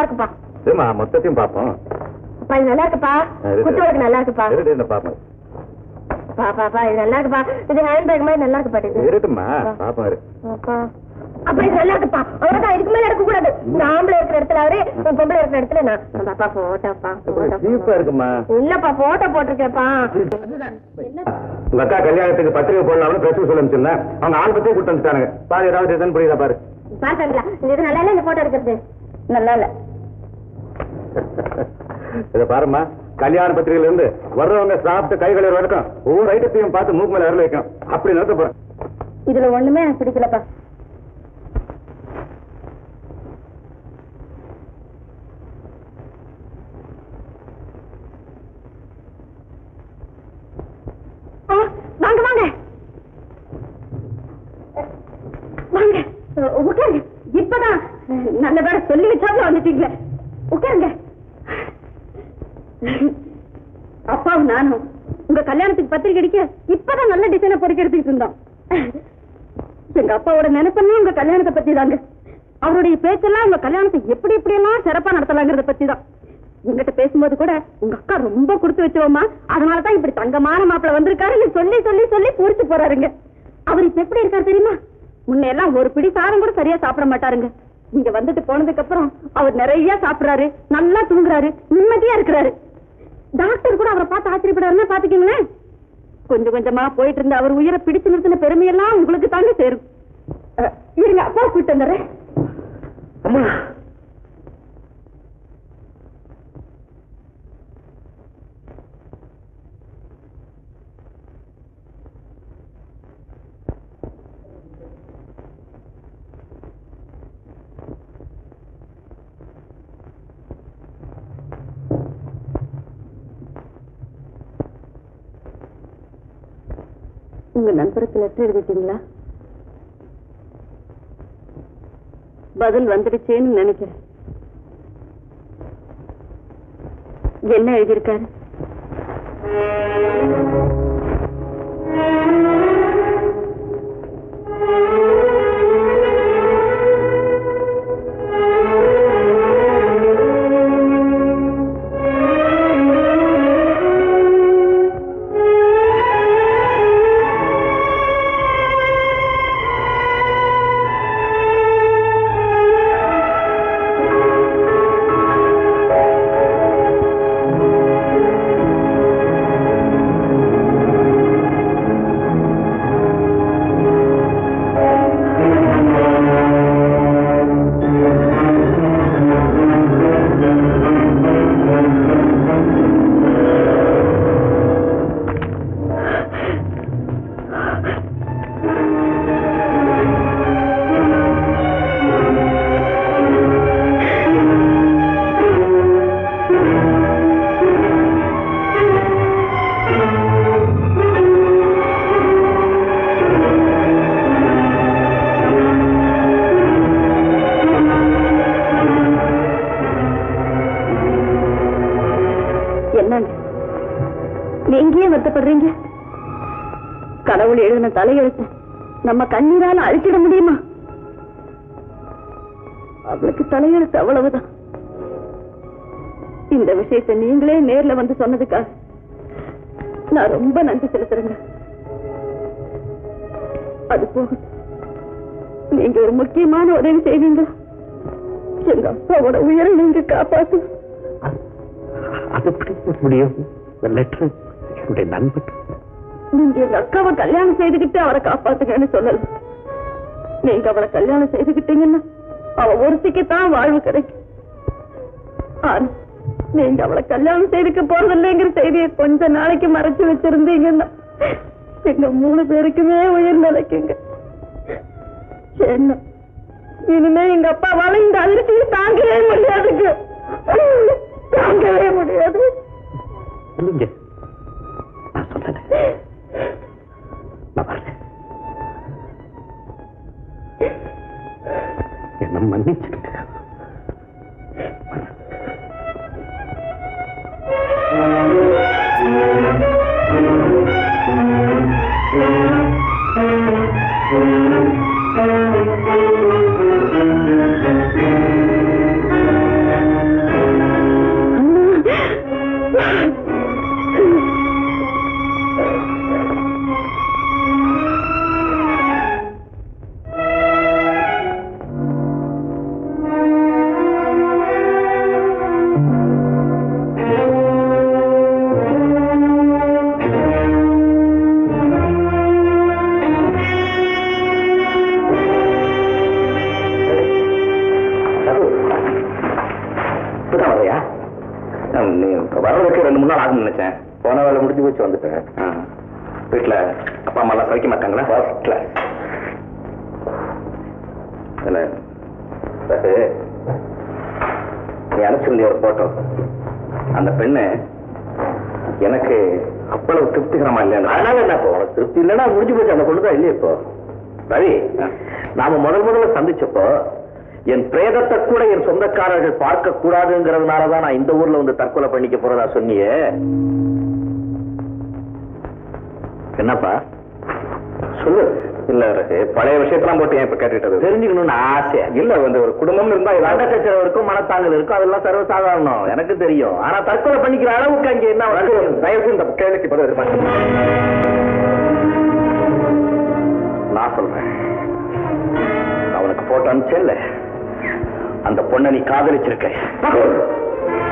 நல்லா இருக்குப்பா. சரிம்மா மொத்தத்தையும் பார்ப்போம். அப்பா இது நல்லா இருக்குப்பா. இருக்கு. குத்து விளக்கு நல்லா இருக்குப்பா. இருட்டு இந்த பார்ப்போம். பா பாப்பா இது நல்லா இருக்குப்பா. இது ஹேண்ட் பேக் மாதிரி நல்லா இருக்கு பாட்டு இது இருட்டுமா பார்ப்போம் இரு. அப்பா. இது நல்லா இருக்குப்பா. அவ்வளவுதான் இதுக்கு மேல எடுக்க கூடாது ஆம்பளை இருக்கிற இடத்துல அவரு பொம்பளை இருக்கிற இடத்துல நான். பாப்பா போட்டோப்பா சீப்பா இருக்குமா? இல்லப்பா போட்டோ போட்டிருக்கேப்பா. உங்க அக்கா கல்யாணத்துக்கு பத்திரிகை போடலாம்னு பிரச்சனை சொல்ல சொன்னேன் அவங்க ஆள் பத்தியே கூட்டு வந்துட்டானுங்க. பாரு ஏதாவது இதுன்னு புரியுதா பாரு. பாத்தீங்களா இது நல்லா இல்ல இந்த போட்டோ எடுக்கிறது? நல்லா இல்ல. இதை பாருமா கல்யாண பத்திரிகையில இருந்து வர்றவங்க சாப்பிட்டு கை கழுவுற வரைக்கும் ஒவ்வொரு ஐட்டத்தையும் பார்த்து மூக்கு மேல அருள் வைக்கும் அப்படி நடத்த போறேன். இதுல ஒண்ணுமே எனக்கு பிடிக்கலப்பா. உங்க கல்யாணத்துக்கு பத்திரிக்கை அடிக்க இப்பதான் நல்ல டிசைனை பொறுக்க எடுத்துக்கிட்டு இருந்தோம். எங்க அப்பாவோட நினைப்பெல்லாம் உங்க கல்யாணத்தை பத்தி தாங்க அவருடைய பேச்செல்லாம் உங்க கல்யாணத்தை எப்படி எப்படி எல்லாம் சிறப்பா நடத்தலாங்கிறத பத்தி தான் எங்கிட்ட பேசும்போது கூட உங்க அக்கா ரொம்ப கொடுத்து வச்சோம்மா அதனாலதான் இப்படி தங்கமான மாப்பிள்ள வந்திருக்காரு சொல்லி சொல்லி சொல்லி பூரிச்சு போறாருங்க. அவர் இப்ப எப்படி இருக்காரு தெரியுமா? முன்னெல்லாம் ஒரு பிடி சாரம் கூட சரியா சாப்பிட மாட்டாருங்க. நீங்க வந்துட்டு போனதுக்கு அப்புறம் அவர் நிறைய சாப்பிடுறாரு. நல்லா தூங்குறாரு. நிம்மதியா இருக்கிறாரு. டாக்டர் கூட அவரை பார்த்து ஆச்சரியப்படுறாருன்னா பாத்துக்கீங்களேன் கொஞ்சம் கொஞ்சமா போயிட்டு இருந்த அவர் உயிரை பிடிச்சு நிறுத்தின பெருமையெல்லாம் உங்களுக்கு தாங்க சேரும். இருங்க அப்பா கூட்டு வந்துடுறேன். அம்மா உங்க நண்பருக்கு லெட்டர் எழுதிட்டீங்களா? பதில் வந்துடுச்சேன்னு நினைக்கிறேன். என்ன எழுதியிருக்காரு? எழுதின தலையெழுத்து. நம்ம கண்ணீரால அழிச்சிட முடியுமா? அவளுக்கு தலையெழுத்து அவ்வளவுதான். இந்த விஷயத்தை நீங்களே நேர்ல வந்து சொன்னதுக்காக நான் ரொம்ப நன்றி செலுத்துறேங்க. அது போக நீங்க ஒரு முக்கியமான உதவி செய்வீங்க எங்க அப்பாவோட உயிரை நீங்க காப்பாத்து. அது எப்படி முடியும்? நண்பர்கள் நண்பன். நீங்க எங்க அக்காவை கல்யாணம் செய்துகிட்டு அவரை காப்பாத்துங்கன்னு சொல்லல. நீங்க அவளை கல்யாணம் செய்துகிட்டீங்கன்னா அவ ஒருத்திக்கு தான் வாழ்வு கிடைக்கும். ஆனா நீங்க அவளை கல்யாணம் செய்துக்க போறதில்லைங்கிற செய்தியை கொஞ்ச நாளைக்கு மறைச்சு வச்சிருந்தீங்கன்னா எங்க மூணு பேருக்குமே உயிர் நிலைக்குங்க. என்ன? இனிமே எங்க அப்பாவால இந்த அதிர்ச்சியை தாங்கவே முடியாதுங்க. தாங்கவே முடியாது. இல்லைங்க நான் சொல்லல என்ன மன்னிச்சிருக்க நீ வர்றதுக்கு ரெண்டு மூணு நாள் நினைச்சேன். போன வேலை முடிஞ்சு போச்சு வந்துட்டேன். வீட்டுல அப்பா அம்மா எல்லாம் சமைக்க மாட்டாங்களா? ஃபர்ஸ்ட் கிளாஸ் என்ன? அது, நீ அனுப்பிச்சிருந்திய ஒரு போட்டோ அந்த பெண்ணு எனக்கு அவ்வளவு திருப்திகரமா இல்லையா? அதனால என்ன இப்போ? உனக்கு திருப்தி இல்லைன்னா முடிஞ்சு போச்சு அந்த பொண்ணு தான் இல்லையே இப்போ. ரவி நாம முதல் முதல்ல சந்திச்சப்போ என் பிரேதத்தை கூட என் சொந்தக்காரர்கள் பார்க்க கூடாதுங்கிறதுனாலதான் நான் இந்த ஊர்ல வந்து தற்கொலை பண்ணிக்க போறதா சொன்னியே. என்னப்பா? சொல்லு. இல்ல பழைய விஷயத்தெல்லாம் போட்டு இப்ப கேட்டுட்டது தெரிஞ்சுக்கணும்னு ஆசை. இல்ல வந்து ஒரு குடும்பம் இருந்தா சச்சரவு இருக்கும் மனத்தாங்கல் இருக்கும் அதெல்லாம் சர்வசாதாரணம். எனக்கு தெரியும். ஆனா தற்கொலை பண்ணிக்கிற அளவுக்கு அங்க என்ன தயவு இந்த கேள்விக்கு பதில் நான் சொல்றேன். அவனுக்கு போட்டோ அனுப்பிச்சேன்ல. அந்த பொண்ணை நீ காதலிச்சிருக்க.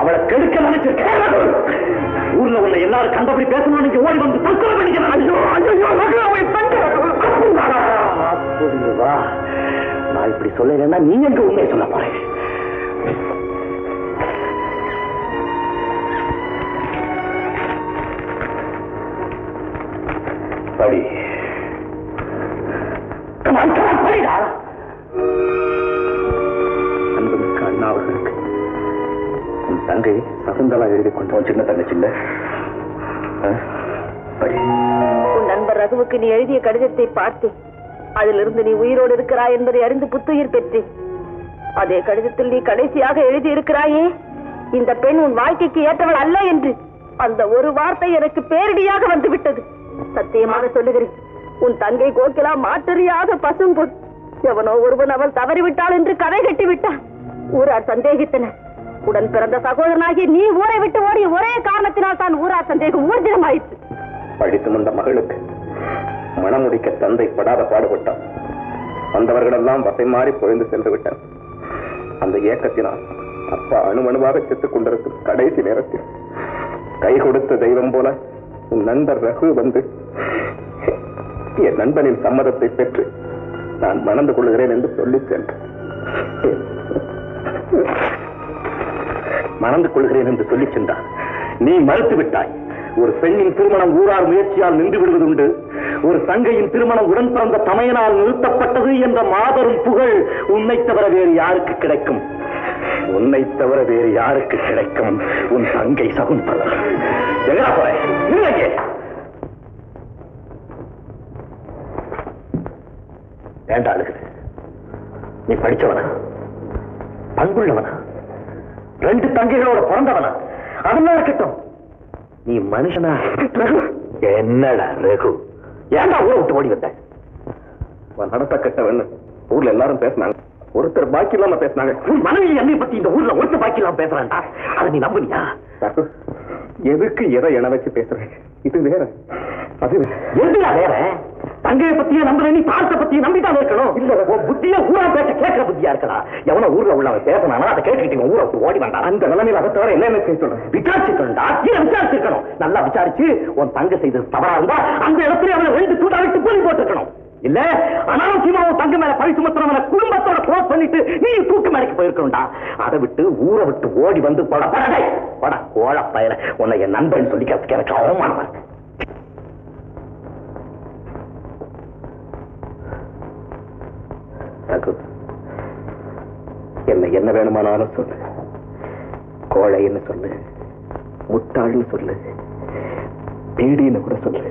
அவளை கெடுக்க நினைச்சிருக்க ஊர்ல உள்ள எல்லாரும் கண்டபடி பேசணும் நீங்க ஓடி வந்து தற்கொலை வா. நான் இப்படி சொல்லலைன்னா நீ எங்க உண்மையை சொல்ல போறேன் படி தங்கை சகுந்தலா எழுதி கொண்டு சின்ன தங்கச்சி இல்ல உன் நண்பர் ரகுவுக்கு நீ எழுதிய கடிதத்தை பார்த்து அதிலிருந்து நீ உயிரோடு இருக்கிறாய் என்பதை அறிந்து புத்துயிர் பெற்று அதே கடிதத்தில் நீ கடைசியாக எழுதி இருக்கிறாயே இந்த பெண் உன் வாழ்க்கைக்கு ஏற்றவள் அல்ல என்று. அந்த ஒரு வார்த்தை எனக்கு பேரிடியாக வந்துவிட்டது. சத்தியமாக சொல்லுகிறேன் உன் தங்கை கோகிலா பசும் பொன் எவனோ ஒருவன் அவள் தவறிவிட்டாள் என்று கதை கட்டிவிட்டான். ஊரார் சந்தேகித்தனர். உடன் பிறந்த சகோதரனாகி நீ ஊரை விட்டு ஓடி ஒரே காரணத்தினால் தான் ஊரா சந்தேகம் ஊர்ஜிதமாயிற்று. படித்து வந்த மகளுக்கு மணமுடிக்க தந்தை படாத பாடுபட்டான். வந்தவர்களெல்லாம் வசை மாறி பொழிந்து சென்று விட்டான் அந்த ஏக்கத்தினால் அப்பா அணுமணுவாக செத்துக் கொண்டிருக்கும் கடைசி நேரத்தில் கை கொடுத்த தெய்வம் போல உன் நண்பர் ரகு வந்து என் நண்பனின் சம்மதத்தை பெற்று நான் மணந்து கொள்கிறேன் என்று சொல்லி சென்றேன். மணந்து கொள்கிறேன் என்று சொல்லிச் சென்றான். நீ மறுத்து விட்டாய் ஒரு பெண்ணின் திருமணம் ஊரார் முயற்சியால் நின்று விடுவதுண்டு ஒரு தங்கையின் திருமணம் உடன் பிறந்த தமையனால் நிறுத்தப்பட்டது என்ற மாபெரும் புகழ் உன்னை தவிர வேறு யாருக்கு கிடைக்கும்? உன்னை தவிர வேறு யாருக்கு கிடைக்கும்? உன் தங்கை சகுந்தலா. எங்கடா போற? இல்லையே நீ படிச்சவனா? பண்புள்ளவனா? ரெண்டு தங்கைகளோட பிறந்தவனா. அதெல்லாம் இருக்கட்டும். நீ மனுஷனா? என்னடா ரகு? ஏன்டா ஊரை விட்டு ஓடி வந்த? நடத்த கட்டவன் ஊர்ல எல்லாரும் பேசினாங்க. ஒருத்தர் பாக்கி இல்லாம பேசினாங்க. மனைவி என்னை பத்தி இந்த ஊர்ல ஒருத்தர் பாக்கி இல்லாம பேசுறான்டா. அதை நீ நம்புனியா? எதுக்கு எதை என வச்சு பேசுறேன் இது வேற. அது எதுடா வேற? தங்கைய பத்தியே நம்புற நீ தாழ்த்த பத்தியே நம்பிதான் இருக்கணும். இல்ல புத்திய ஊரா பேச கேட்கிற புத்தியா இருக்கடா? எவனோ ஊர்ல உள்ளவன் பேசினானா அதை கேட்டுக்கிட்டு ஊரை விட்டு ஓடி வந்தான். அந்த நிலைமையில அதை தவிர என்ன செய்ய சொல்றேன் விசாரிச்சுக்கணும்டா கீழே விசாரிச்சிருக்கணும். நல்லா விசாரிச்சு உன் தங்க செய்தது தவறா இருந்தா அந்த இடத்துல அவனை ரெண்டு சூடா விட்டு கூலி போட்டுருக்கணும். இல்ல அனாவசியமா உன் தங்க மேல பழி சுமத்துறவன குடும்பத்தோட க்ளோஸ் பண்ணிட்டு நீ தூக்கு மேடைக்கு போயிருக்கணும்டா. அதை விட்டு ஊரை விட்டு ஓடி வந்து போட படடை பட கோழ பயல உன்னை என் நண்பன் சொல்லிக்கிறதுக்கு எனக்கு அவமானமா இருக்கு. என்ன என்ன வேணுமானாலும் சொல்லு. கோழைன்னு சொல்லு முட்டாள்னு சொல்லு பீடின்னு கூட சொல்லு.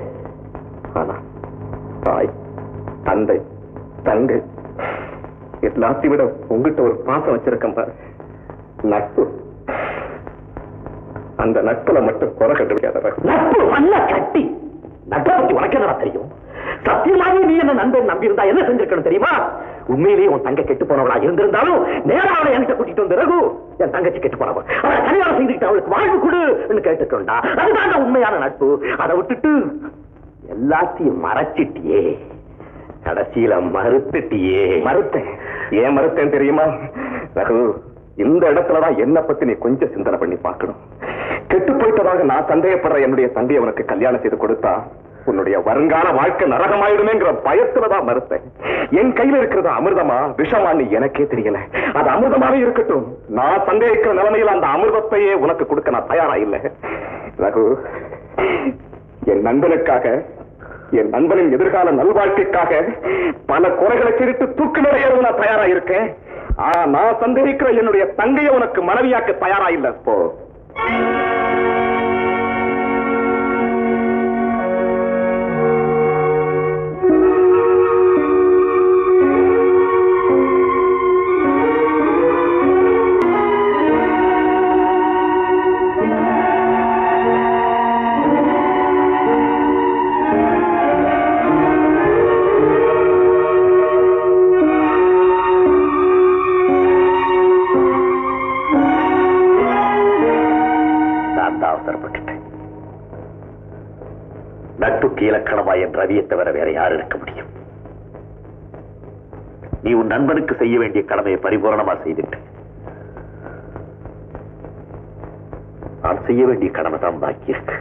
ஆனா தாய் தந்தை தங்கை எல்லாத்தையும் விட உங்ககிட்ட ஒரு பாசம் வச்சிருக்கேன் பாரு. நட்பு. அந்த நட்புல மட்டும் குறை கண்டுபிடிக்காத நட்பு நல்ல கட்டி. நட்பை பத்தி உனக்கு என்னடா தெரியும்? சத்தியமாவே நீ என்ன நண்பன் நம்பி இருந்தா என்ன செஞ்சிருக்கணும் தெரியுமா? உண்மையிலேயே உன் தங்க கெட்டு போனவளா இருந்திருந்தாலும் நேரா அவளை என்கிட்ட கூட்டிட்டு வந்து ரகு என் தங்கச்சி கெட்டு போனவள் அவளை கல்யாணம் செய்துக்கிட்டு அவளுக்கு வாழ்வு கொடு கேட்டுக்கொண்டா. அதுதான் உண்மையான நட்பு. அதை விட்டுட்டு எல்லாத்தையும் மறைச்சிட்டியே. கடைசியில மறுத்துட்டியே. மறுத்தேன். ஏன் மறுத்தேன் தெரியுமா? ரகு இந்த இடத்துலதான் என்ன பத்தி நீ கொஞ்சம் சிந்தனை பண்ணி பார்க்கணும். கெட்டு போயிட்டதாக நான் சந்தேகப்படுற என்னுடைய தந்தையை உனக்கு கல்யாணம் செய்து கொடுத்தா உன்னுடைய வருங்கால வாழ்க்கை நரகமாயிடுமேங்கிற பயத்துலதான் மறுத்தேன். என் கையில இருக்கிறது அமிர்தமா? விஷமான்னு எனக்கே தெரியல. அது அமிர்தமாவே இருக்கட்டும். நான் சந்தேகிக்கிற நிலைமையில் அந்த அமிர்தத்தையே உனக்கு கொடுக்க நான் தயாரா இல்லை. ரகு என் நண்பனுக்காக என் நண்பனின் எதிர்கால நல்வாழ்க்கைக்காக பல குறைகளை திருட்டு தூக்கு நிறைய நான் தயாரா இருக்கேன். ஆனா நான் சந்தேகிக்கிற என்னுடைய தங்கையை உனக்கு மனைவியாக்க தயாரா இல்லை. போ. நான் தான் அவசரப்பட்டுட்டேன் நட்புக்கு இலக்கணமா என் ரவியை தவிர வேற யார் இருக்க முடியும்? நீ உன் நண்பனுக்கு செய்ய வேண்டிய கடமையை பரிபூரணமா செய்துட்டு நான் செய்ய வேண்டிய கடமை தான் பாக்கி இருக்கு